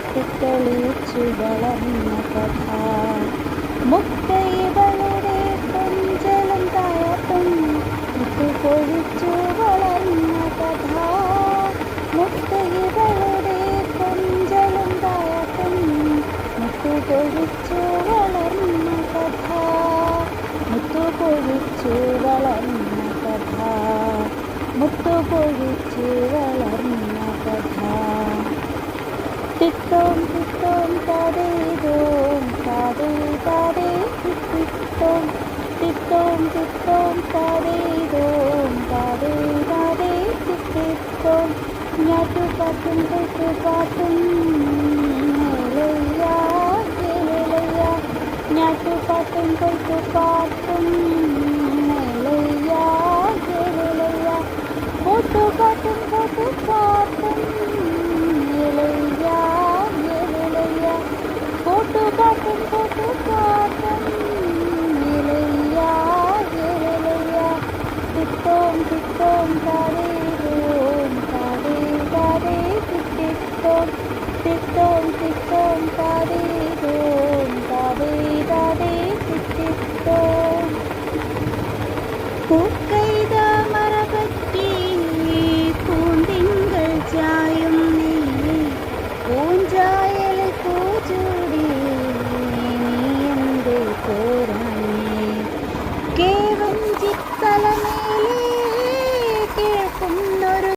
പൊട്ടിക്കളിച്ചു വളർന്ന കഥ. മുത്തൈവളുടെ കൊഞ്ചലും തായത്തും മുത്തുപൊഴിച്ചു വളർന്ന കഥ. മുത്തൈവളുടെ കൊഞ്ചലും തായത്തും മുത്തുപൊഴിച്ചു വളർന്ന കഥ. മുത്തുപൊഴിച്ചു വളർന്ന കഥ. മുത്തുപൊഴിച്ചു വളർന്ന കഥ. തിത്തോം തിത്തോം തിത്തോം തരേതോം തരേ തരേ തിത്തോം ഞാറ്റുപാട്ടും തൊട്ടു പാട്ടും ഞാറ്റു പാട്ടും തൊട്ടു ഏലയ്യ തിത്തോം തിത്തോം താരേരോം താരേ താരേ തിത്തോം തിത്തോം തിത്തോം താരേരോം താരേ താരേ തിത്തോം